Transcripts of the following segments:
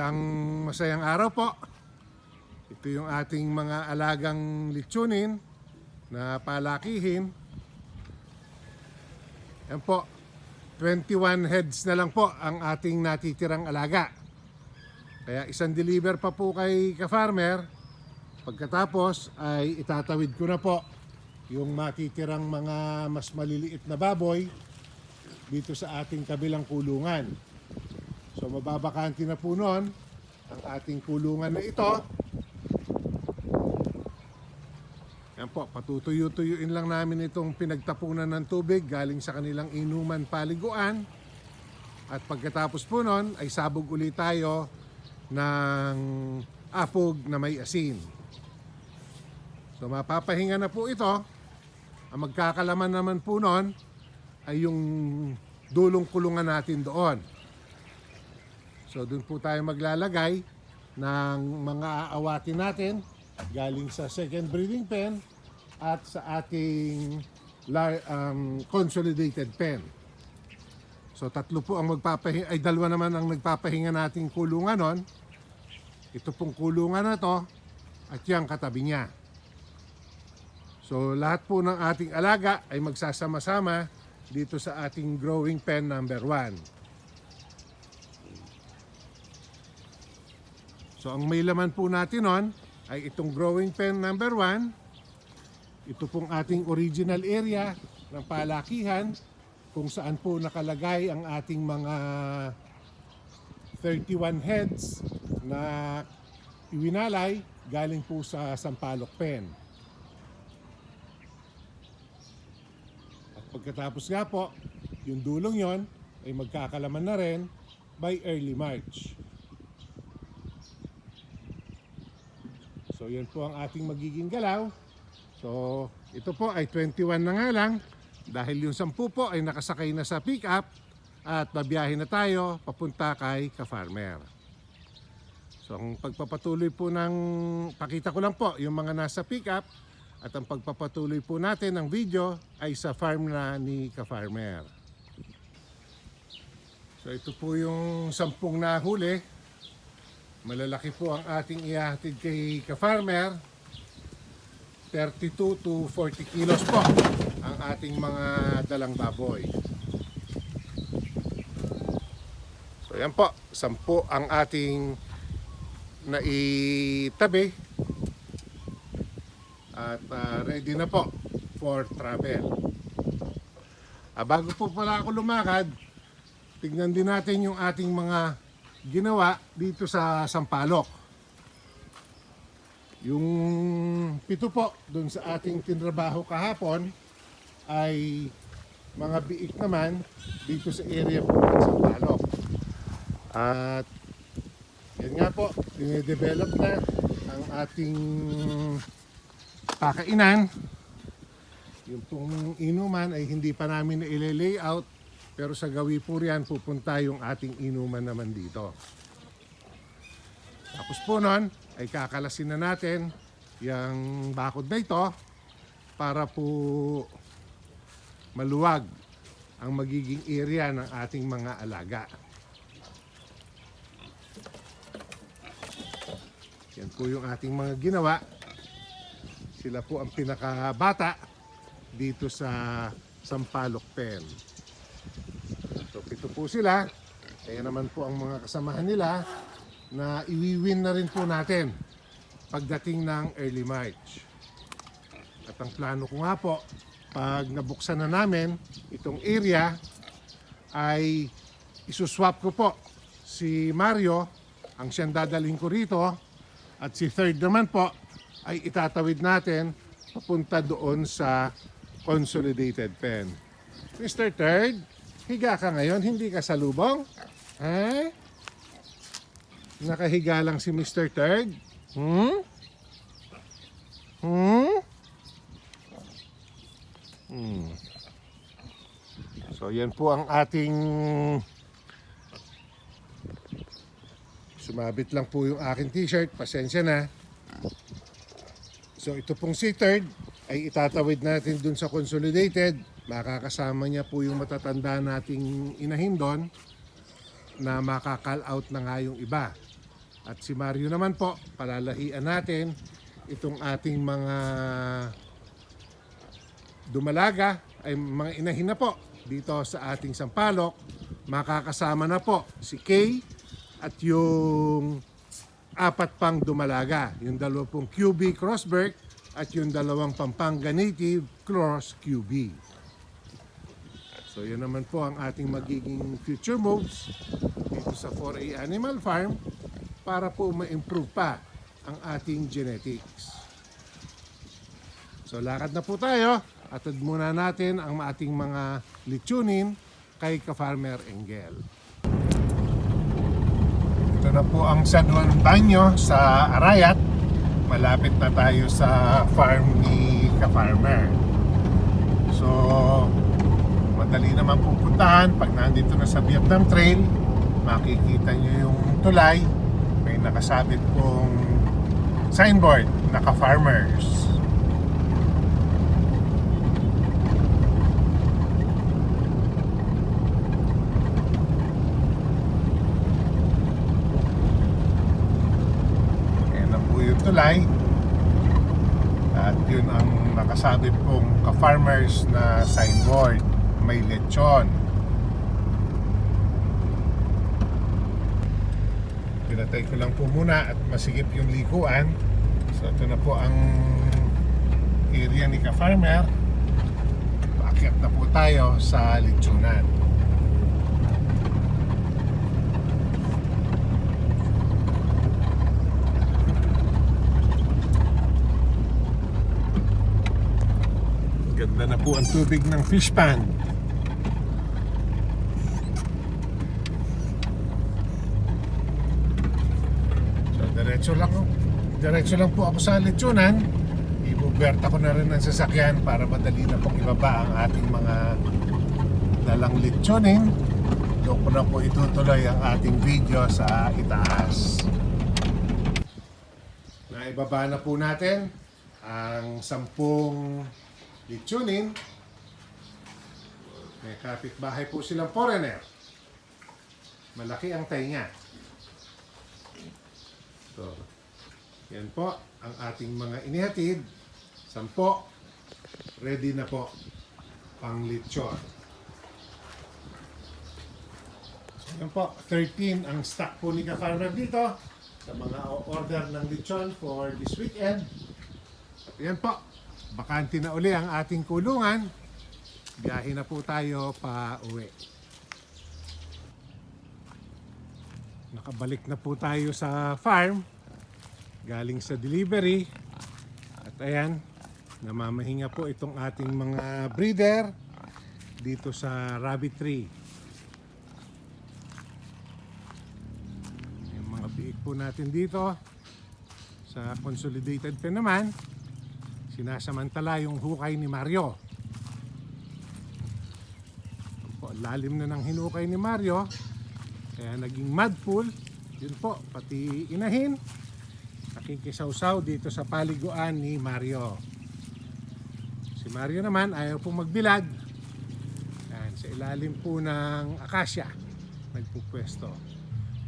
Isang masayang araw po. Ito yung ating mga alagang litsunin na palakihin. Yan po, 21 heads na lang po ang ating natitirang alaga. Kaya isang deliver pa po kay ka-farmer. Pagkatapos ay itatawid ko na po yung matitirang mga mas maliliit na baboy dito sa ating kabilang kulungan. So mababakanti na po noon ang ating kulungan na ito. Yan po, patutuyo-tuyuin lang namin itong pinagtapunan ng tubig galing sa kanilang inuman paliguan. At pagkatapos po noon ay sabog ulit tayo ng apog na may asin. So mapapahinga na po ito. Ang magkakalaman naman po noon ay yung dulong kulungan natin doon. So doon po tayo maglalagay ng mga aawatin natin galing sa second breeding pen at sa ating um, consolidated pen. So tatlo po ang magpapahinga, ay dalawa naman ang nagpapahinga nating kulungan nun. Ito pong kulungan na to at yung katabi niya. So lahat po ng ating alaga ay magsasama-sama dito sa ating growing pen number 1. So ang may laman po natin nun ay itong growing pen number 1. Ito pong ating original area ng palakihan kung saan po nakalagay ang ating mga 31 heads na iwinalay galing po sa Sampaloc Pen. At pagkatapos nga po, yung dulong yon ay magkakalaman na rin by early March. So yan po ang ating magiging galaw. So ito po ay 21 na nga lang dahil yung 10 po ay nakasakay na sa pick-up at babiyahe na tayo papunta kay ka-farmer. So ang pagpapatuloy po ng pakita ko lang po yung mga nasa pick-up at ang pagpapatuloy po natin ng video ay sa farm na ni ka-farmer. So ito po yung sampung nahuli. Malalaki po ang ating ihahatid kay ka-farmer. 32 to 40 kilos po ang ating mga dalang baboy. So yan po, sampu ang ating naitabi at ah, ready na po for travel. Ah, bago po pala ako lumakad, tignan din natin yung ating mga ginawa dito sa Sampaloc. Yung pito po doon sa ating tinrabaho kahapon ay mga biik naman dito sa area po ng Sampaloc. At yan nga po, dinedevelop na ang ating pakainan. Yung pong inuman ay hindi pa namin na ile-layout pero sa gawi po riyan pupunta yung ating inuman naman dito. Tapos po nun ay kakalasin na natin yung bakod na ito para po maluwag ang magiging area ng ating mga alaga. Yan po yung ating mga ginawa. Sila po ang pinakabata dito sa Sampaloc Pen. So, pito po sila. Kaya naman po ang mga kasamahan nila na iwiwin na rin po natin pagdating ng early March. At ang plano ko nga po, pag nabuksan na namin itong area, ay isuswap ko po si Mario, ang siyang dadalhin ko rito, at si third naman po ay itatawid natin papunta doon sa consolidated pen. Mr. Third, higa ka ngayon, hindi ka salubong? Ha? Nakahiga lang si Mr. Third? Hmm? Hmm? Hmm. So yan po ang ating Sumabit lang po yung aking t-shirt. Pasensya na. So ito pong si third ay itatawid natin dun sa consolidated. Makakasama niya po yung matatanda nating inahin doon na makakal out na nga yung iba. At si Mario naman po, palalahian natin itong ating mga dumalaga ay mga inahin na po dito sa ating sampalok. Makakasama na po si Kay at yung apat pang dumalaga. Yung dalawang pong QB Crossberg at yung dalawang Pampanga Native Cross QB. So yan naman po ang ating magiging future moves dito sa 4A Animal Farm para po ma-improve pa ang ating genetics. So lakad na po tayo. Atad muna natin ang ating mga litsunin kay ka-farmer Engel. Ito na po ang San Juan Banyo sa Arayat. Malapit na tayo sa farm ni ka-farmer. So, madali naman pupuntahan. Pag nandito na sa Vietnam Trail, makikita nyo yung tulay. May nakasabit pong signboard, naka-farmers. Ayan na po yung tulay. At yun ang nakasabit pong ka-farmers na signboard. May lechon. Pinatay ko lang po muna at masigip yung likuan. So ito na po ang area ni ka-farmer. Paakyat na po tayo sa lechonan. Ganda na po ang tubig ng fish pond. So, diretso lang, diretso lang po ako sa lechonan. Ibuberta ko na rin ang sasakyan para madali na pong ibaba ang ating mga dalang lechonin. Doon ko na po itutuloy ang ating video sa itaas. Naibaba na po natin ang sampung lechonin. May kapitbahay po silang foreigner. Malaki ang tainga. So, yan po ang ating mga inihatid. Sampo, ready na po pang lechon. So, yan po, 13 ang stock po ni ka-farmer dito sa mga order ng lechon for this weekend. Yan po, bakante na uli ang ating kulungan. Biyahe na po tayo pa uwi. Nakabalik na po tayo sa farm. Galing sa delivery. At ayan, namamahinga po itong ating mga breeder dito sa rabbit tree. Yung mga biik po natin dito sa consolidated pen naman sinasamantala yung hukay ni Mario. Po, lalim na ng hinukay ni Mario. Kaya naging mud pool. Yun po, pati inahin. Nakikisawsaw dito sa paliguan ni Mario. Si Mario naman ayaw pong magbilag. Yan, sa ilalim po ng akasya. Nagpupwesto.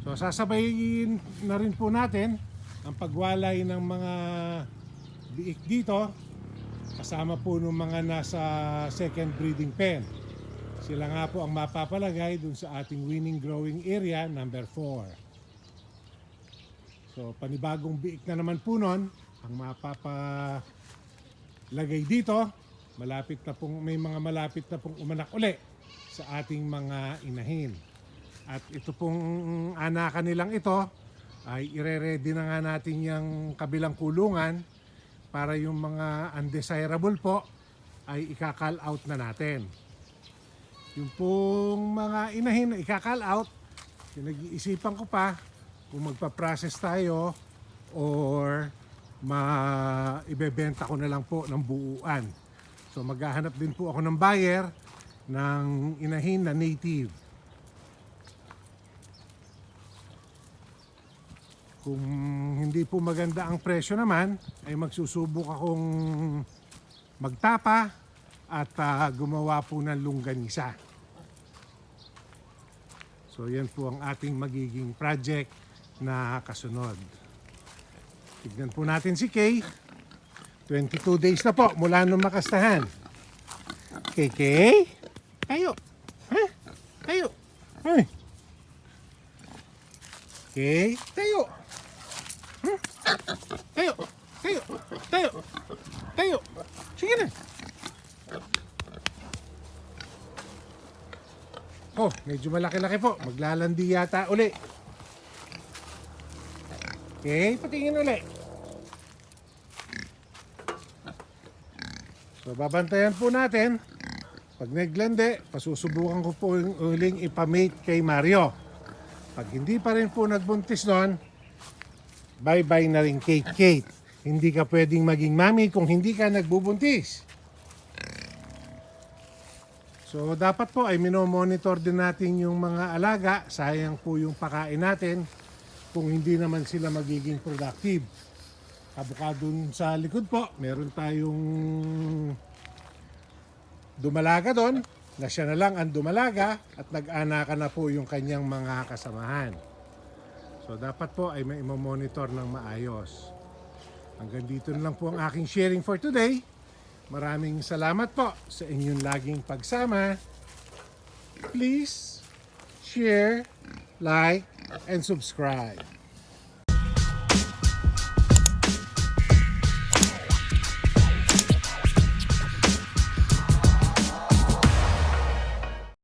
So sasabayin na rin po natin ang pagwalay ng mga biik dito kasama po ng mga nasa second breeding pen. Sila nga po ang mapapalagay dun sa ating winning growing area number 4. So panibagong biik na naman po nun ang mapapalagay dito. Malapit na pong, may mga malapit na pong umanak uli sa ating mga inahin. At ito pong anakan nilang ito ay ire-ready na nga natin yung kabilang kulungan para yung mga undesirable po ay ikakal out na natin. Yung pong mga inahin na ikakal out, pinag-iisipan ko pa kung magpa-process tayo or ma ibebenta ko na lang po ng buuan. So maghahanap din po ako ng buyer ng inahin na native. Kung hindi po maganda ang presyo naman, ay magsusubok akong magtapa at ah, gumawa po ng longganisa. So yan po ang ating magiging project nakakasunod. Tignan po natin si Kay. 22 days na po mula nung makastahan. Kay Kay? Tayo. Ha? Tayo. Ay. Kay? Tayo. Hmm? Tayo. Tayo. Tayo. Tayo. Sige na. Oh, medyo malaki-laki po. Maglalandi yata uli. Okay, patingin uli. So, babantayan po natin. Pag naglandi, pasusubukan ko po yung uling ipamate kay Mario. Pag hindi pa rin po nagbuntis noon, bye-bye na rin Kate Kate. Hindi ka pwedeng maging mami kung hindi ka nagbubuntis. So dapat po ay minomonitor din natin yung mga alaga. Sayang po yung pakain natin kung hindi naman sila magiging productive. Kabuka dun sa likod po, meron tayong dumalaga doon na siya na lang ang dumalaga at nag-anakan na po yung kanyang mga kasamahan. So dapat po ay may monitor ng maayos. Hanggang dito na lang po ang aking sharing for today. Maraming salamat po sa inyong laging pagsama. Please share, like, and subscribe.